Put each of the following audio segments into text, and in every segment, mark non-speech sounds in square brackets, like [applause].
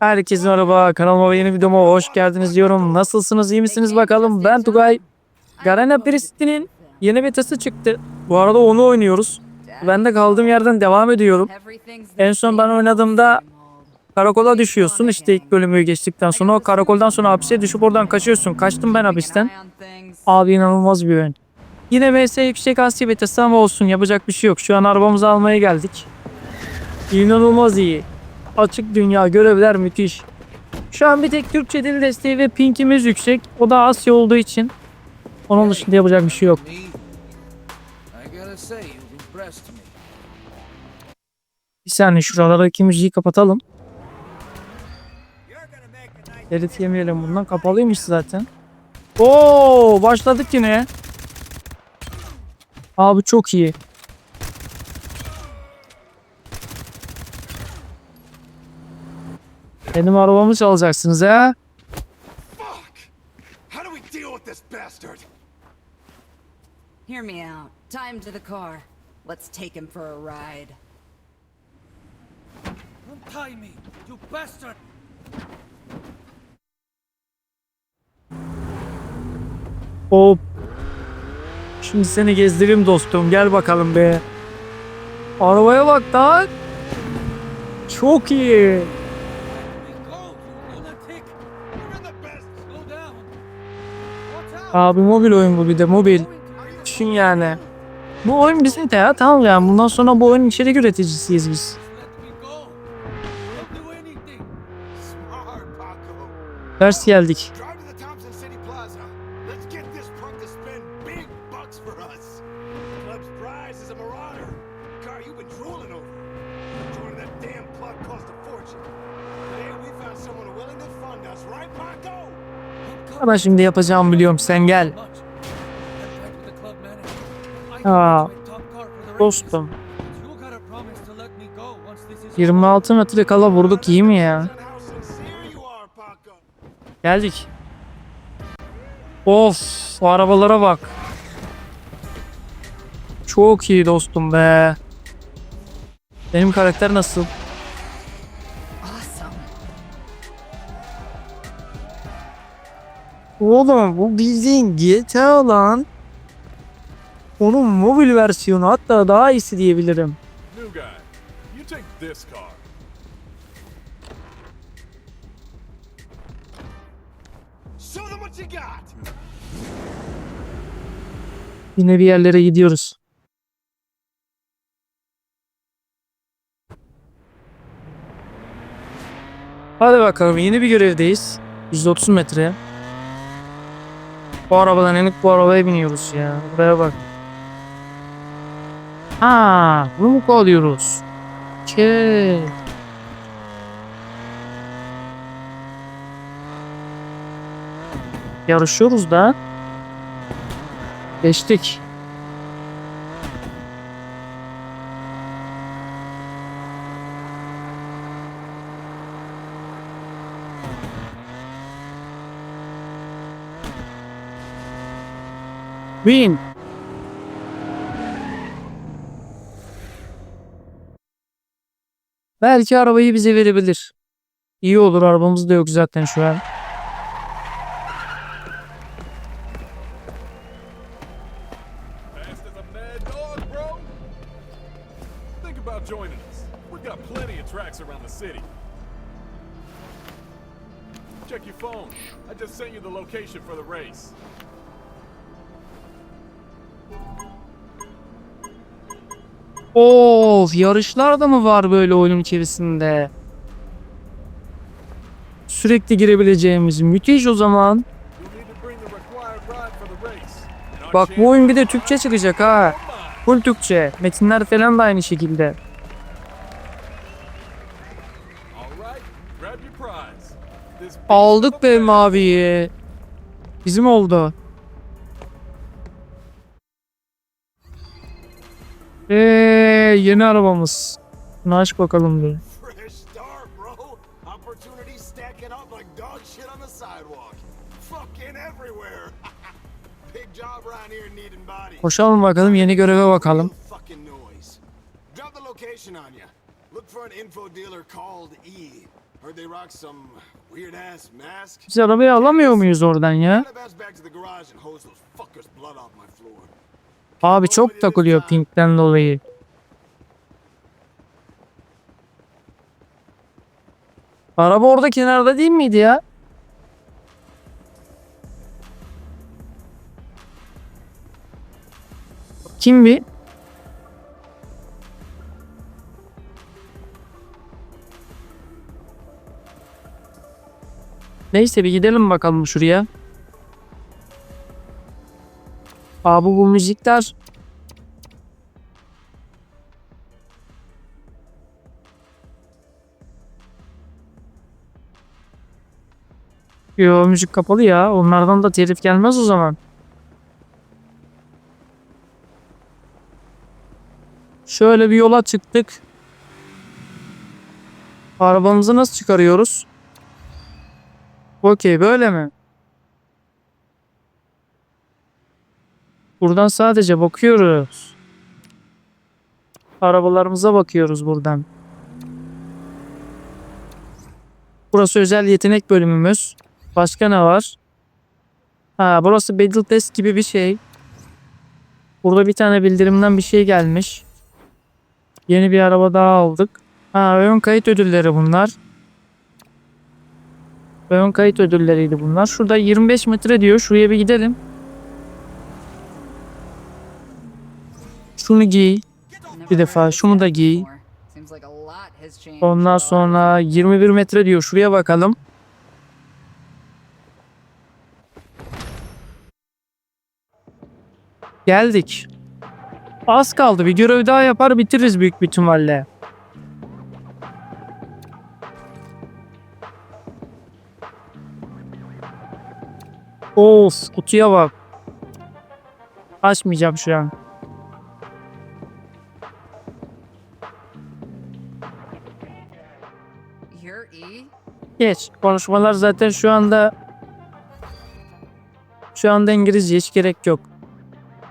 Herkese merhaba kanalıma ve yeni videoma hoş geldiniz diyorum. Nasılsınız iyi misiniz bakalım ben Tugay. Garena Pristi'nin yeni betası çıktı. Bu arada onu oynuyoruz. Ben de kaldığım yerden devam ediyorum. En son ben oynadığımda Karakola düşüyorsun işte ilk bölümü geçtikten sonra o karakoldan sonra hapise düşüp oradan kaçıyorsun. Kaçtım ben hapisten. Abi inanılmaz bir oyun. Yine VS yüksek Asya betası ama olsun yapacak bir şey yok. Şu an arabamızı almaya geldik. İnanılmaz iyi. Açık dünya görevler müthiş. Şu an bir tek Türkçe dil desteği ve pingimiz yüksek. O da Asya olduğu için. Onun dışında yapacak bir şey yok. Bir saniye şuralardaki müziği kapatalım. Derit yemeyelim bundan. Kapalıymış zaten. Oo başladık yine. Abi çok iyi. Benim arabamı çalacaksınız ha? Fuck! How do we deal with this bastard? Hear me out. Time to the car. Let's take him for a ride. Untie me, you bastard! Hop. Şimdi seni gezdireyim dostum. Gel bakalım be. Arabaya bak lan. Çok iyi. Abi mobil oyun bu bir de mobil. Düşün yani. Bu oyun bizim de ya tamam yani bundan sonra bu oyunun içerik üreticisiyiz biz. Let me Ben şimdi yapacağımı biliyorum sen gel. Aa. Dostum. You gotta promise to let me go once this is 26 metre kala vurduk iyi mi ya? Geldik. Of arabalara bak. Çok iyi dostum be. Benim karakter nasıl? Oğlum bu bildiğin GTA lan. Onun mobil versiyonu hatta daha iyisi diyebilirim. Yine bir yerlere gidiyoruz. Hadi bakalım yeni bir görevdeyiz. 130 metre. Bu arabadan inip bu arabaya biniyoruz ya. Buraya bak. Ha, bunu mu kovalıyoruz? Ke. Yarışıyoruz da. Geçtik. Win. Belki arabayı bize verebilir. İyi olur arabamız da yok zaten şu an. Location for the race. Of yarışlar da mı var böyle oyunun içerisinde? Sürekli girebileceğimiz müthiş o zaman. Bak bu oyun bir de Türkçe çıkacak ha. Full Türkçe. Metinler falan da aynı şekilde. Aldık be maviyi. Bizim oldu. Everywhere. [laughs] Big job around here needing bodies. Koşalım bakalım yeni göreve bakalım. E. Biz arabayı alamıyor muyuz oradan ya? Abi çok takılıyor pinkten dolayı. Araba orada kenarda değil miydi ya? Kim bir? Neyse bir gidelim bakalım şuraya. Abi bu müzikler Yo müzik kapalı ya. Onlardan da telif gelmez o zaman. Şöyle bir yola çıktık. Arabamızı nasıl çıkarıyoruz? Okey böyle mi? Buradan sadece bakıyoruz. Arabalarımıza bakıyoruz buradan. Burası özel yetenek bölümümüz. Başka ne var? Ha burası Battle Test gibi bir şey. Burada bir tane bildirimden bir şey gelmiş. Yeni bir araba daha aldık. Ha ön kayıt ödülleri bunlar. Ön kayıt ödülleriydi bunlar. Şurada 25 metre diyor. Şuraya bir gidelim. Şunu giy. Bir defa şunu da giy. Ondan sonra 21 metre diyor. Şuraya bakalım. Geldik. Az kaldı. Bir görev daha yapar bitiririz büyük bir ihtimalle. Of kutuya bak. Açmayacağım şu an. Geç. Konuşmalar zaten şu anda şu anda İngilizce hiç gerek yok.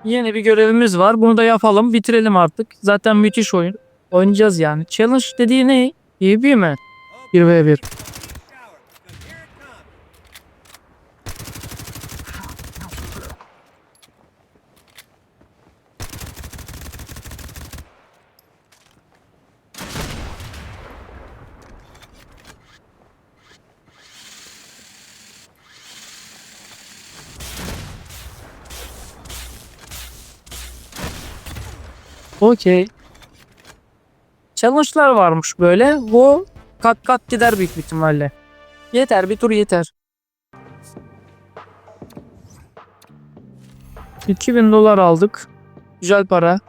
Yeni bir görevimiz var. Bunu da yapalım. Bitirelim artık. Zaten müthiş oyun. Oynayacağız yani. Challenge dediği ne? İyi bir mi? 1v1. Okey. Challenge'lar varmış böyle. Bu kat kat gider büyük ihtimalle. Yeter bir tur yeter. 2000 dolar aldık. Güzel para.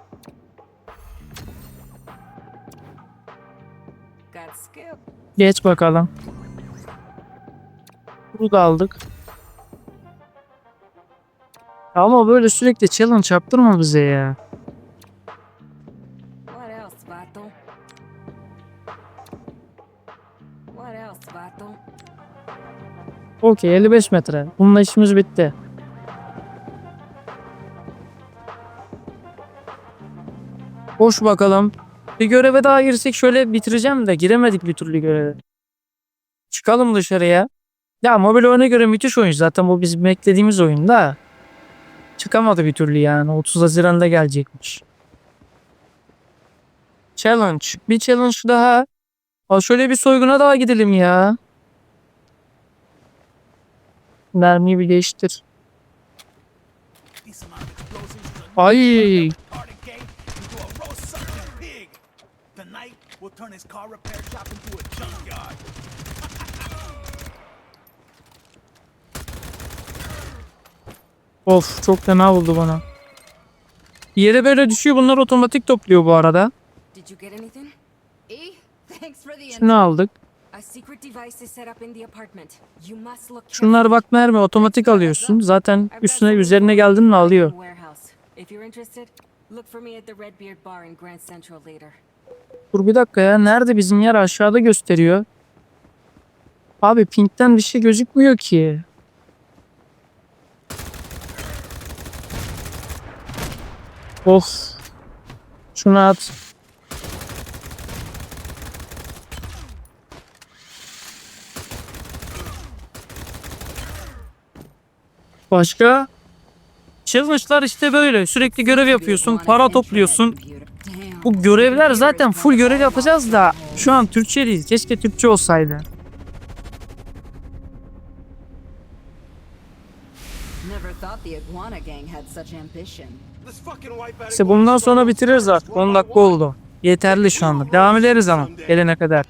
Geç bakalım. Bunu da aldık. Ama böyle sürekli challenge yaptırma bize ya. Okey 55 metre. Bununla işimiz bitti. Boş bakalım. Bir göreve daha girsek şöyle bitireceğim de giremedik bir türlü göreve. Çıkalım dışarıya. Ya mobil oyuna göre müthiş oyun zaten bu bizim beklediğimiz oyun da. Çıkamadı bir türlü yani 30 Haziran'da gelecekmiş. Challenge. Bir challenge daha. Aa, şöyle bir soyguna daha gidelim ya. Shop into a junkyard. Of çok fena oldu bana. Yere böyle düşüyor bunlar otomatik topluyor bu arada. Şunu aldık. A secret device is set up in the apartment. You must look Şunlar bak mermi otomatik alıyorsun. Zaten üstüne üzerine geldin mi alıyor. Dur bir dakika ya. Nerede bizim yer aşağıda gösteriyor. Abi pinkten bir şey gözükmüyor ki. Of. Şunu at. Başka? Challenge'lar işte böyle. Sürekli görev yapıyorsun, para topluyorsun. Bu görevler zaten full görev yapacağız da şu an Türkçe değil. Keşke Türkçe olsaydı. İşte bundan sonra bitiririz artık. 10 dakika oldu. Yeterli şu anda. Devam ederiz ama gelene kadar.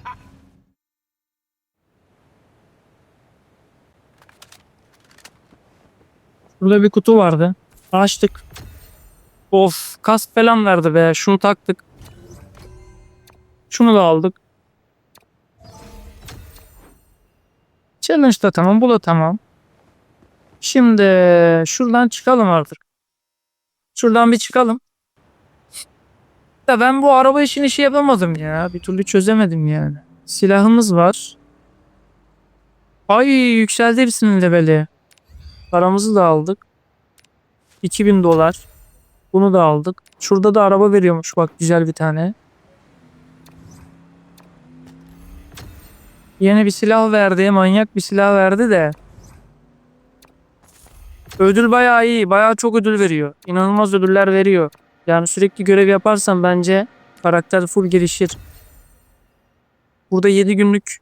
Burada bir kutu vardı. Açtık. Of kask falan verdi be. Şunu taktık. Şunu da aldık. Challenge da tamam. Bu da tamam. Şimdi şuradan çıkalım artık. Şuradan bir çıkalım. Ya ben bu araba işini şey yapamadım ya. Bir türlü çözemedim yani. Silahımız var. Ay yükseldi hepsinin leveli. Paramızı da aldık. 2000 dolar. Bunu da aldık. Şurada da araba veriyormuş bak güzel bir tane. Yeni bir silah verdi. Manyak bir silah verdi de. Ödül bayağı iyi. Bayağı çok ödül veriyor. İnanılmaz ödüller veriyor. Yani sürekli görev yaparsan bence karakter full gelişir. Burada 7 günlük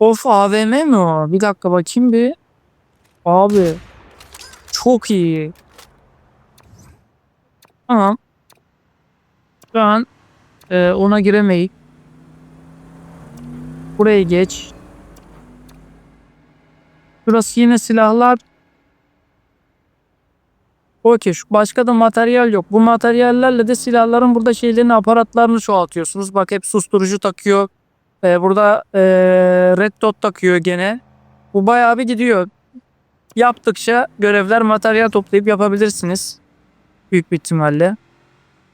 Of AVM mi o? Bir dakika bakayım bir. Abi. Çok iyi. Tamam. Şu an e, ona giremeyiz. Buraya geç. Burası yine silahlar. Okey. şu Başka da materyal yok. Bu materyallerle de silahların burada şeylerini aparatlarını çoğaltıyorsunuz. Bak hep susturucu takıyor. Ee, burada ee, red dot takıyor gene. Bu bayağı bir gidiyor. Yaptıkça görevler materyal toplayıp yapabilirsiniz. Büyük bir ihtimalle.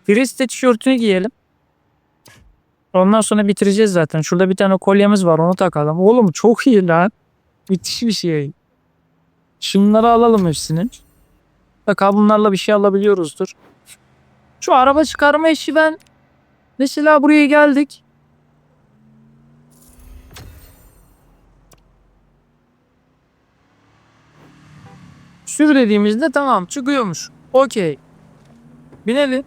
Friste tişörtünü giyelim. Ondan sonra bitireceğiz zaten. Şurada bir tane kolyemiz var onu takalım. Oğlum çok iyi lan. Müthiş bir şey. Şunları alalım hepsini. Mutlaka bunlarla bir şey alabiliyoruzdur. Şu araba çıkarma işi ben mesela buraya geldik. Sür dediğimizde tamam çıkıyormuş. Okey. Binelim.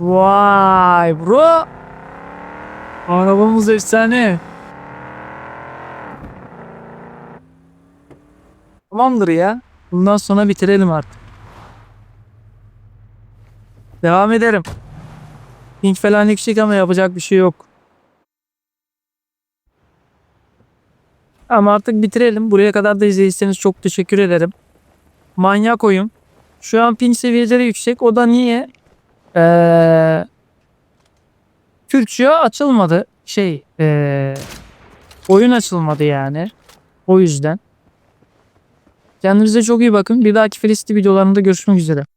Vay bro. Arabamız efsane. Tamamdır ya. Bundan sonra bitirelim artık. Devam ederim. Pink falan yüksek ama yapacak bir şey yok. Ama artık bitirelim. Buraya kadar da izlediyseniz çok teşekkür ederim. Manyak oyun. Şu an ping seviyeleri yüksek. O da niye? Ee, Türkçe açılmadı. Şey, ee, oyun açılmadı yani. O yüzden. Kendinize çok iyi bakın. Bir dahaki Filistin videolarında görüşmek üzere.